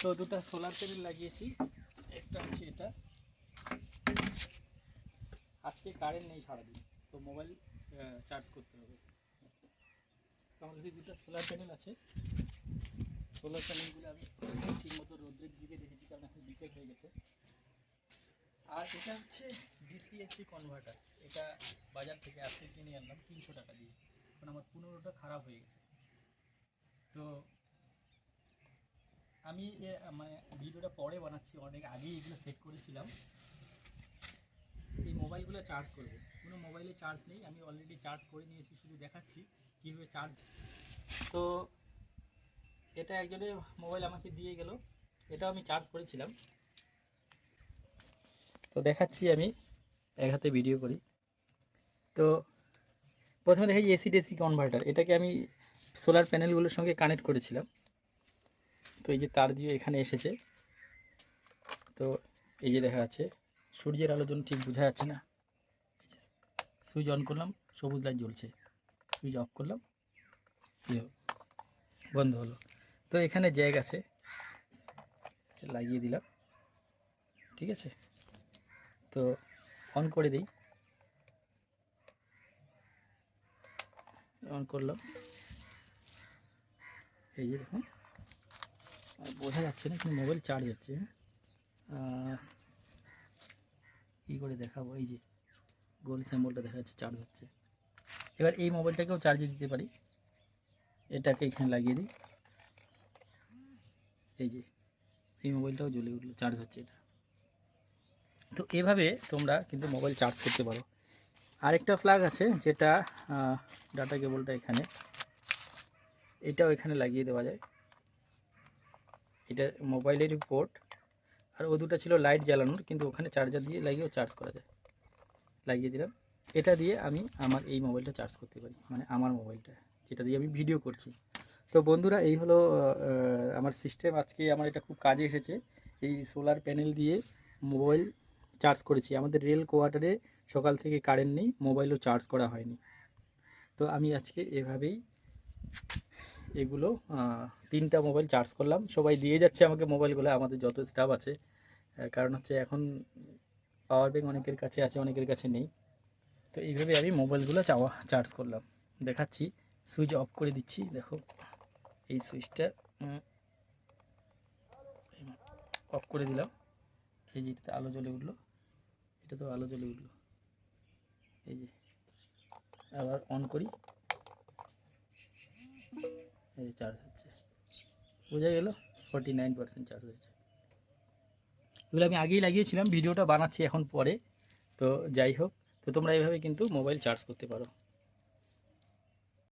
তো দুটো solar panel লাগিয়েছি। একটা হচ্ছে এটা। আজকে কারেন্ট নেই সারাদিন, তো মোবাইল চার্জ করতে হবে। আমার কাছে দুটো সোলার প্যানেল আছে। সোলার প্যানেলগুলো আমি ঠিক মতো রোদ্রের দিকে রেখেছি কারণ এখন বিকেল হয়ে গেছে। আর এটা হচ্ছে ডিসিএসসি কনভার্টার এটা বাজার থেকে আজকে কিনে আনলাম, তিনশো টাকা দিয়ে। কারণ আমার পনেরোটা খারাপ হয়ে গেছে। তো আমি মানে ভিডিওটা পরে বানাচ্ছি, অনেক আগেই এগুলো সেট করেছিলাম। এই মোবাইলগুলো চার্জ করব। কোনো মোবাইলে চার্জ নেই, আমি অলরেডি চার্জ করে নিয়েছি, শুধু দেখাচ্ছি কীভাবে চার্জ তো এটা একজনের মোবাইল আমাকে দিয়ে গেল, এটাও আমি চার্জ করেছিলাম। তো দেখাচ্ছি আমি, এক হাতে ভিডিও করি। তো প্রথমে দেখি এসি ডিসি কনভার্টার এটাকে আমি সোলার প্যানেলগুলোর সঙ্গে কানেক্ট করেছিলাম। তো এই যে তার দিয়ে এখানে এসেছে। তো এই যে দেখা যাচ্ছে, সূর্যের আলোর জন্য ঠিক বোঝা যাচ্ছে না সুইচ অন করলাম, সবুজ লাইট জ্বলছে। সুইচ অফ করলাম বন্ধ হলো। তো এখানে জ্যাক আছে লাগিয়ে দিলাম, ঠিক আছে? তো অন করে দিই। অন করলাম। এই যে দেখুন বোঝা যাচ্ছে না, কিন্তু মোবাইল চার্জ হচ্ছে। কী করে দেখাবো? এই যে গোল স্যাম্বলটা দেখা যাচ্ছে চার্জ হচ্ছে। এবার এই মোবাইলটাকেও চার্জে দিতে পারি। এটাকে এখানে লাগিয়ে দিই। এই যে, এই মোবাইলটাও জ্বলে উঠল চার্জ হচ্ছে এটা। তো এভাবে তোমরা কিন্তু মোবাইল চার্জ করতে পারো। আরেকটা ফ্ল্যাগ আছে, যেটা ডাটা কেবলটা এখানে। এটাও এখানে লাগিয়ে দেওয়া যায়। এটা মোবাইলের পোর্ট আর ও দুটো ছিল লাইট জ্বালানোর, কিন্তু ওখানে চার্জার দিয়ে লাগিয়েও চার্জ করা যায়। লাগিয়ে দিলাম। এটা দিয়ে আমি আমার এই মোবাইলটা চার্জ করতে পারি মানে আমার মোবাইলটা, যেটা দিয়ে আমি ভিডিও করছি। তো বন্ধুরা, এই হলো আমার সিস্টেম আজকে আমার এটা খুব কাজে এসেছে। এই সোলার প্যানেল দিয়ে মোবাইল চার্জ করেছি। আমাদের রেল কোয়ার্টারে সকাল থেকে কারেন্ট নেই মোবাইলও চার্জ করা হয়নি। তো আমি আজকে এভাবেই এগুলো তিনটা মোবাইল চার্জ করলাম। সবাই দিয়ে যাচ্ছে আমাকে মোবাইলগুলো, আমাদের যত স্টাফ আছে। কারণ হচ্ছে এখন পাওয়ার ব্যাঙ্ক অনেকের কাছে আছে, অনেকের কাছে নেই। তো এইভাবে আমি মোবাইলগুলো চাওয়া চার্জ করলাম। দেখাচ্ছি সুইচ অফ করে দিচ্ছি, দেখো। এই সুইচটা অফ করে দিলাম। এই যে এটাতে আলো জ্বলে উঠল। এটা তো আলো জ্বলে উঠল। এই যে, আবার অন করি। এই যে চার্জ হচ্ছে। বোঝা গেল? ফর্টি নাইন পার্সেন্ট চার্জ হয়েছে। এগুলো আমি আগেই লাগিয়েছিলাম, ভিডিওটা বানাচ্ছি এখন পরে। তো যাই হোক, তো তোমরা এইভাবে কিন্তু মোবাইল চার্জ করতে পারো।